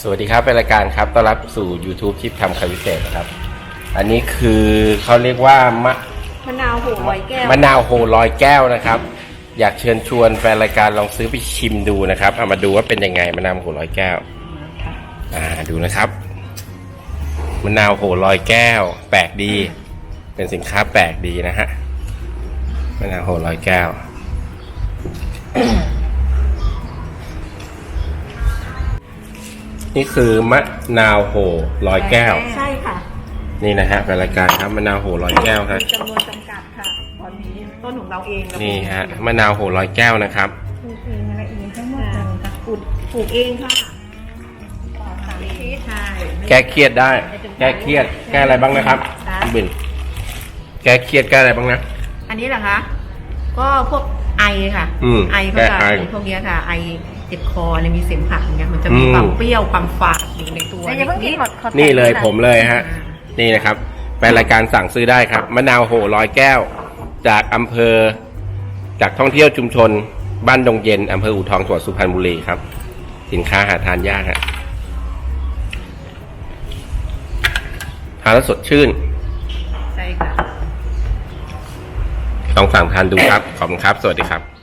สวัสดีครับเป็นรายการครับต้อนรับสู่ YouTube ทิปทำคาวิเศษนะครับ อันนี้คือเขาเรียกว่ามะมะนาวโหลอยแก้วมะนาวโหลอยแก้วนะครับ อยากเชิญชวนแฟนรายการลองซื้อไปชิมดูนะครับเอามาดูว่าเป็นยังไงมะนาวโหลอยแก้วอ่าดูนะครับมะนาวโหลอยแก้ว แปลกดี เป็นสินค้าแปลกดีนะฮะมะนาวโหลอยแก้ว นี่คือมะนาวโหลอยแก้ว ใช่ค่ะ นี่นะฮะเป็นรายการครับมะนาวโหลอยแก้วครับมีจำนวนจำกัดค่ะตอนนี้ต้นของเราเองเรานี่ฮะมะนาวโหลอยแก้วนะครับปลูกเองอะไรเองทั้งหมดเลยค่ะปลูกปลูกเองค่ะปลอดสารพิษใช่ แก้เครียดได้ แก้เครียดแก้อะไรบ้างนะครับคุณบินแก้เครียดแก้อะไรบ้างนะ อันนี้เหรอคะ ก็พวก ไอค่ะอืมไอแก้ก็ไอจะพวกเนี้ยค่ะไอเจ็บคอเนี่ยมีเสมหะอย่างเงี้ยมันจะมีอืมความเปรี้ยวความฝาดอยู่ในตัวแต่อย่าเพิ่งกินหมดขอแตะนี่เลยะผมเลยฮะ นี่นะครับแฟนรายการสั่งซื้อได้ครับ มะนาวโหลอยแก้ว จากอำเภอ จากท่องเที่ยวชุมชน บ้านดงเย็นอำเภออู่ทองจังหวัดสุพรรณบุรีครับ สินค้าหาทานยากฮะทานแล้วสดชื่น ลองสั่งทานดูครับ ขอบคุณครับ สวัสดีครับ